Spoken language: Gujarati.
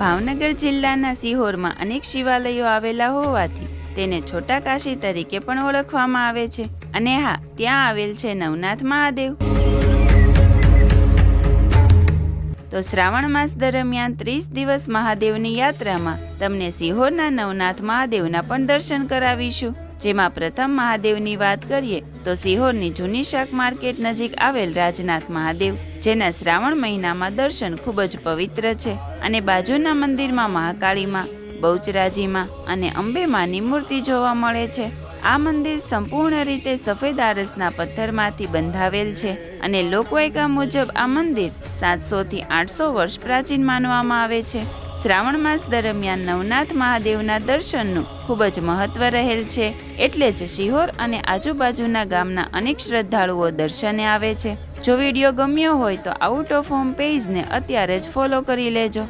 ભાવનગર જિલ્લાના સિહોરમાં અનેક શિવાલયો આવેલા હોવાથી તેને છોટા કાશી તરીકે પણ ઓળખવામાં આવે છે. અને હા, ત્યાં આવેલ છે નવનાથ મહાદેવ. તો શ્રાવણ માસ દરમિયાન ત્રીસ દિવસ મહાદેવની યાત્રામાં તમને સિહોરના નવનાથ મહાદેવના પણ દર્શન કરાવીશું. જેમાં પ્રથમ મહાદેવની વાત કરીએ, તો સિહોરની જૂની શાક માર્કેટ નજીક આવેલ રાજનાથ મહાદેવ, જેના શ્રાવણ મહિનામાં દર્શન ખૂબ જ પવિત્ર છે. અને બાજુના મંદિરમાં મહાકાળીમાં, બહુચરાજીમાં અને અંબેમાની મૂર્તિ જોવા મળે છે. આ મંદિર સંપૂર્ણ રીતે સફેદ આરસના પથ્થરમાંથી બંધાવેલ છે અને લોકવાયકા મુજબ આ મંદિર સાતસોથી આઠસો વર્ષ પ્રાચીન માનવામાં આવે છે. શ્રાવણ માસ દરમિયાન નવનાથ મહાદેવના દર્શનનું ખૂબ જ મહત્વ રહેલ છે, એટલે જ શિહોર અને આજુબાજુના ગામના અનેક શ્રદ્ધાળુઓ દર્શને આવે છે. જો વીડિયો ગમ્યો હોય તો આઉટ ઓફ હોમ પેજને અત્યારે જ ફોલો કરી લેજો.